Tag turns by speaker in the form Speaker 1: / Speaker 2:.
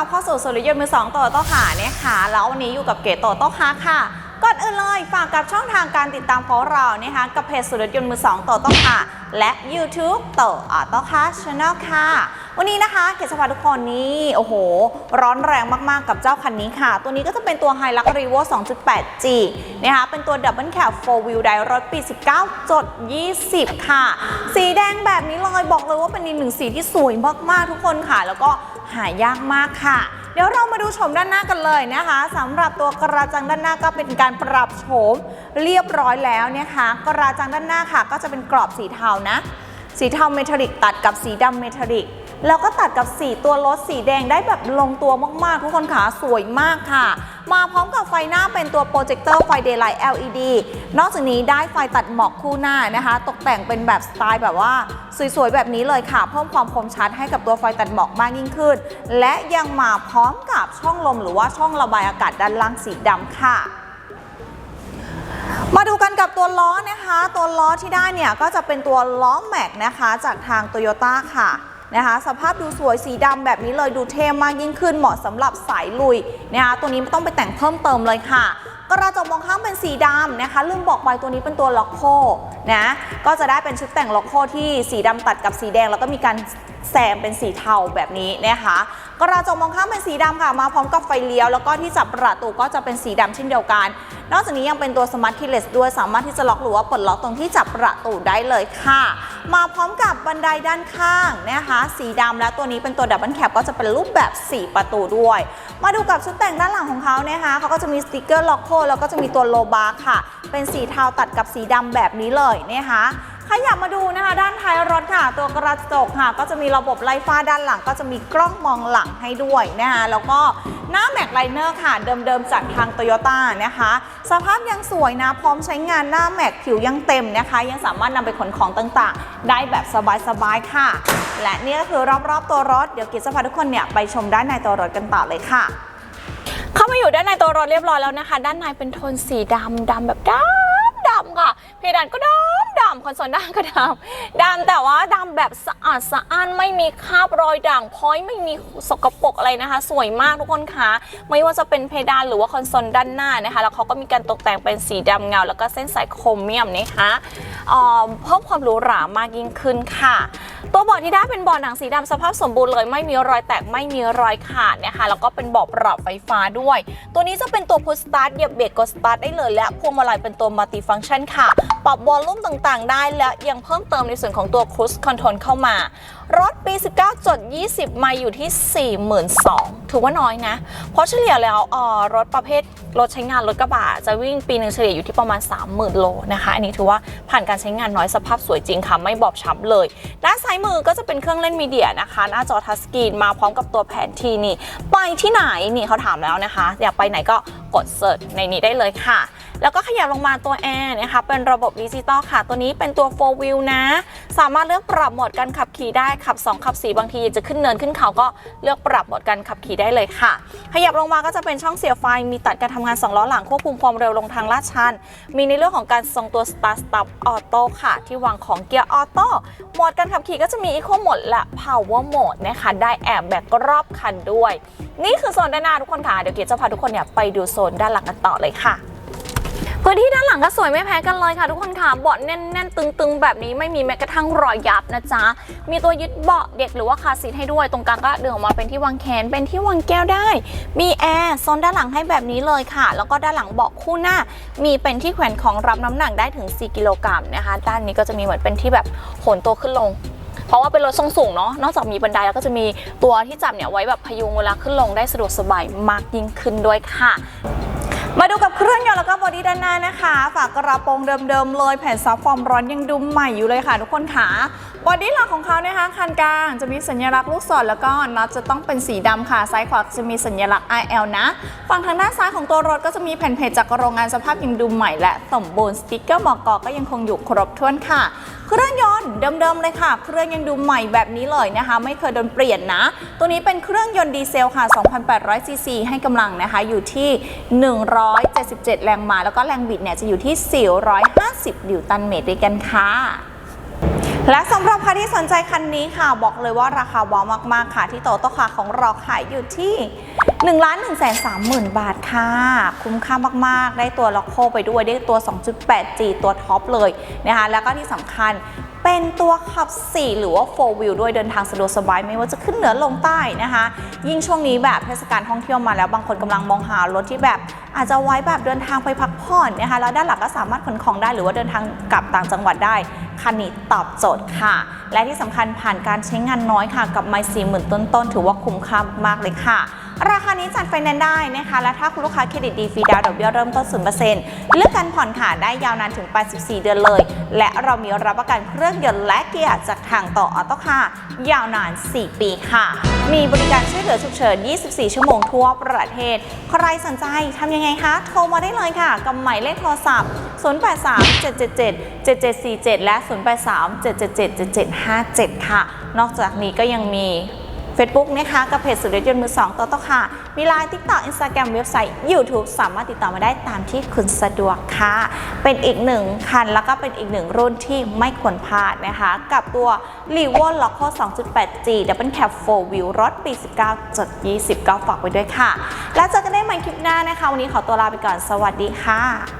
Speaker 1: รับเข้าสู่สุริยนต์มือสองโตโต้ค่ะเนี่ยค่ะ แล้ววันนี้อยู่กับเก๋โตโต้ค่ะค่ะ ก่อนอื่นเลยฝากกับช่องทางการติดตามของเรานะคะกับเพจสุริยนต์มือสองโตโต้ค่ะ และ YouTube โตออโต้ค่ะช anel ค่ะ วันนี้นะคะเกษตรพาทุกคนนี่โอ้โห ร้อนแรงมากๆกับเจ้าคันนี้ค่ะ ตัวนี้ก็จะเป็นตัว h i l u x r e v o 2.8G นะคะเป็นตัว Double Cab 4 Wheel Drive รถปี 19จด20 ค่ะ สีแดงแบบนี้เลยบอกเลยว่าเป็นอีกหนึ่งสีที่สวยมากๆทุกคนค่ะ แล้วก็ หายากมากค่ะ เดี๋ยวเรามาดูโฉมด้านหน้ากันเลยนะคะสำหรับตัวกระจังด้านหน้าก็เป็นการปรับโฉมเรียบร้อยแล้วนะคะ กระจังด้านหน้าค่ะ ก็จะเป็นกรอบสีเทานะ สีเทาเมทัลลิกตัดกับสีดำเมทัลลิก แล้วก็ตัดกับสีตัวรถสีแดงได้แบบลงตัวมากๆ ทุกคนค่ะสวยมากค่ะ มาพร้อมกับไฟหน้าเป็นตัวโปรเจคเตอร์ไฟ Daylight LED นอกจากนี้ได้ไฟตัดหมอกคู่หน้านะคะ ตกแต่งเป็นแบบสไตล์แบบว่าสวยๆ แบบนี้เลยค่ะ เพิ่มความคมชัดให้กับตัวไฟตัดหมอกมากยิ่งขึ้น และยังมาพร้อมกับช่องลมหรือว่าช่องระบายอากาศด้านล่างสีดำค่ะมาดูกันกับตัวล้อนะคะ ตัวล้อที่ได้เนี่ยก็จะเป็นตัวล้อแม็กนะคะ จากทาง t o y ยต้าค่ะ นะคะ สภาพดูสวยสีดำแบบนี้เลยดูเท่มากยิ่งขึ้นเหมาะสำหรับสายลุยนะคะตัวนี้ไม่ต้องไปแต่งเพิ่มเติมเลยค่ะ กระจกมองข้างเป็นสีดำนะคะ ลืมบอกไปตัวนี้เป็นตัวล็อกโคนะก็จะได้เป็นชุดแต่งล็อกโคที่สีดำตัดกับสีแดง แล้วก็มีการแซมเป็นสีเทาแบบนี้นะคะกระจกมองข้างเป็นสีดำค่ะมาพร้อมกับไฟเลี้ยว แล้วก็ที่จับประตูก็จะเป็นสีดำเช่นเดียวกัน นอกจากนี้ยังเป็นตัวสมาร์ทคีเลสด้วยสามารถที่จะล็อกหรือว่าปลดล็อกตรงที่จับประตูได้เลยค่ะ มาพร้อมกับบันไดด้านข้างนะคะ สีดำและตัวนี้เป็นตัวดับเบิลแคปก็จะเป็นรูปแบบ 4 ประตูด้วย มาดูกับชุดแต่งด้านหลังของเขานะคะเขาก็จะมีสติกเกอร์ล็อกโคแล้วก็จะมีตัวโลบาร์ค่ะ เป็นสีเทาตัดกับสีดำแบบนี้เลยนะคะ ขยับมาดูนะคะ ด้านท้ายรถค่ะ ตัวกระจกค่ะ ก็จะมีระบบไล่ฟ้าด้านหลัง ก็จะมีกล้องมองหลังให้ด้วยนะคะแล้วก็หน้าแม็กไลเนอร์ค่ะ เดิมๆจากทางโตโยต้านะคะ สภาพยังสวยนะ พร้อมใช้งานหน้าแม็กผิวยังเต็มนะคะ ยังสามารถนำไปขนของต่างๆ ได้แบบสบายๆค่ะ และนี่ก็คือรอบๆตัวรถเดี๋ยวกิจจะพาทุกคนเนี่ยไปชมด้านในตัวรถกันต่อเลยค่ะ เข้ามาอยู่ด้านในตัวรถเรียบร้อยแล้วนะคะ ด้านในเป็นโทนสีดำดำแบบดำดำค่ะเพดานก็ดำ ดำคอนโซลด้านก็ดำดำแต่ว่าดำแบบสะอาดสะอ้านไม่มีคราบรอยด่างพ้อยไม่มีสกปรกอะไรนะคะ สวยมากทุกคนคะไม่ว่าจะเป็นเพดานหรือว่าคอนโซลด้านหน้านะคะ แล้วเขาก็มีการตกแต่งเป็นสีดำเงา แล้วก็เส้นสายโครเมียมนะคะเพิ่มความหรูหรามากยิ่งขึ้นค่ะ ตัวเบาะที่ได้เป็นเบาะหนังสีดำสภาพสมบูรณ์เลย ไม่มีรอยแตกไม่มีรอยขาดนะคะ แล้วก็เป็นเบาะปรับไฟฟ้าด้วย ตัวนี้จะเป็นตัวพุชสตาร์ทเหยียบเบรกกดสตาร์ทได้เลยและพวงมาลัยเป็นตัวมัลติฟัง c t ชันค่ะ ปรับวอลลุ่มต่างๆได้และยังเพิ่มเติมในส่วนของตัวครู i คอนโทรลเข้ามา รถปี 19 จด 20 มาอยู่ที่ 42,000ถือว่าน้อยนะ เพราะเฉลี่ยแล้วออรถประเภทรถใช้งานรถกระบะจะวิ่งปีหนึ่งเฉลี่ยอยู่ที่ประมาณ 30,000 โลนะคะ อันนี้ถือว่าผ่านการใช้งานน้อยสภาพสวยจริงค่ะ ไม่บอบช้ำเลย ด้านซ้ายมือก็จะเป็นเครื่องเล่นมีเดียนะคะ หน้าจอทัชสกรีนมาพร้อมกับตัวแผนที่นี่ ไปที่ไหนนี่เขาถามแล้วนะคะ อยากไปไหนก็กดเสิร์ชในนี้ได้เลยค่ะ แล้วก็ขยับลงมาตัวแอร์นะคะเป็นระบบดิจิตอลค่ะ ตัวนี้เป็นตัว 4 wheel นะ สามารถเลือกปรับโหมดการขับขี่ได้ขับ 2 ขับ 4 บางทีจะขึ้นเนินขึ้นเขาก็เลือกปรับโหมดการขับขี่ได้เลยค่ะ ขยับลงมาก็จะเป็นช่องเสียบไฟมีตัดการทำงาน 2 ล้อหลังควบคุมความเร็วลงทางลาดชัน มีในเรื่องของการทรงตัว Start Stop Auto ค่ะ ที่วางของเกียร์ออโต้โหมดการขับขี่ก็จะมี Eco Mode และ Power Mode นะคะได้แอบแบกรอบคันด้วย นี่คือโซนด้านหน้าทุกคนค่ะเดี๋ยวเกียร์จะพาทุกคนเนี่ยไปดูโซนด้านหลังกันต่อเลยค่ะ พื้นที่ด้านหลังก็สวยไม่แพ้กันเลยค่ะทุกคนค่ะเบาะแน่นๆ ตึงๆ แบบนี้ไม่มีแม้กระทั่งรอยยับนะจ๊ะ มีตัวยึดเบาะเด็กหรือว่าคาซีทให้ด้วย ตรงกลางก็ดึงออกมาเป็นที่วางแขนเป็นที่วางแก้วได้ มีแอร์โซนด้านหลังให้แบบนี้เลยค่ะ แล้วก็ด้านหลังเบาะคู่หน้า มีเป็นที่แขวนของรับน้ำหนักได้ถึง 4 กิโลกรัมนะคะ ด้านนี้ก็จะมีเหมือนเป็นที่แบบโหนตัวขึ้นลงเพราะว่าเป็นรถทรงสูงเนาะ นอกจากมีบันไดแล้วก็จะมีตัวที่จับเนี่ยไว้แบบพยุงเวลาขึ้นลงได้สะดวกสบายมากยิ่งขึ้นด้วยค่ะ มาดูกับเครื่องยนต์แล้วก็บอดี้ด้านหน้านะคะ ฝากกระโปรงเดิมๆเลยแผ่นซับฟอร์มร้อนยังดูใหม่อยู่เลยค่ะ ทุกคนค่ะบอดี้หลักของเขานะคะคันกลางจะมีสัญลักษณ์ลูกศรแล้วก็น็อตจะต้องเป็นสีดำค่ะซ้ายขวาจะมีสัญลักษณ์ IL นะ ฝั่งทางด้านซ้ายของตัวรถก็จะมีแผ่นเพจจากโรงงานสภาพยังดูใหม่และสมบูรณ์สติ๊กเกอร์หมอกกอก็ยังคงอยู่ครบถ้วนค่ะ เครื่องยนต์ เดิมๆเลยค่ะ เครื่องยังดูใหม่แบบนี้เลยนะคะ ไม่เคยโดนเปลี่ยนนะ ตัวนี้เป็นเครื่องยนต์ดีเซลค่ะ 2,800 ซีซีให้กำลังนะคะ อยู่ที่ 177 แรงม้าแล้วก็แรงบิดเนี่ยจะอยู่ที่ 450 นิวตันเมตรด้วยกันค่ะและสำหรับใครที่สนใจคันนี้ค่ะ บอกเลยว่าราคาว้าวมาก ๆ ค่ะ ที่โตโตคาของเราขายอยู่ที่1 1 3 0 0 0 0บาทค่ะ คุ้มค่ามาก ๆ ได้ตัวล็อกโคไปด้วย ได้ตัว 2.8G ตัวท็อปเลยนะคะ แล้วก็ที่สำคัญเป็นตัวขับ 4 หรือว่า 4 wheel ด้วยเดินทางสะดวกสบายไม่ว่าจะขึ้นเหนือลงใต้นะคะ ยิ่งช่วงนี้แบบเทศกาลท่องเที่ยวมาแล้วบางคนกำลังมองหารถที่แบบ อาจจะไว้แบบเดินทางไปพักผ่อนนะคะแล้วด้านหลังก็สามารถขนของได้หรือว่าเดินทางกลับต่างจังหวัดได้คันนี้ตอบโจทย์ค่ะ และที่สำคัญผ่านการใช้งานน้อยค่ะ กับไม่สี่หมื่นต้นๆถือว่าคุ้มค่ามากเลยค่ะ ราคานี้จัดไฟแนนซ์ได้นะคะ และถ้าคุณลูกค้าเครดิตดีฟรีดาวน์ดอกเบี้ยเริ่มต้น 0%เลือกการผ่อนค่ะได้ยาวนานถึง 84 เดือนเลย และเรามีรับประกันเครื่องยนต์และเกียร์จากทางต่อออโต้ค่ะ ยาวนาน 4 ปีค่ะ มีบริการช่วยเหลือฉุกเฉิน 24 ชั่วโมงทั่วประเทศ ใครสนใจทำยังไงคะ โทรมาได้เลยค่ะกับหมายเลขโทรศัพท์ 0837777747 และ 0837777757 ค่ะ นอกจากนี้ก็ยังมี Facebook นะคะกับเพจสุดยอดยนต์มือสองโตโตค่ะ มีไลน์ TikTok Instagram เว็บไซต์ YouTube สามารถติดต่อมาได้ตามที่คุณสะดวกค่ะ เป็นอีกหนึ่งคันแล้วก็เป็นอีกหนึ่งรุ่นที่ไม่ควรพลาดนะคะ กับตัว l e v o Loco 2.8G Double Cab 4 Wheel รถปี 19จด20 ก็ฝากไว้ด้วยค่ะ แล้วเจอกันได้ใหม่คลิปหน้านะคะ วันนี้ขอตัวลาไปก่อนสวัสดีค่ะ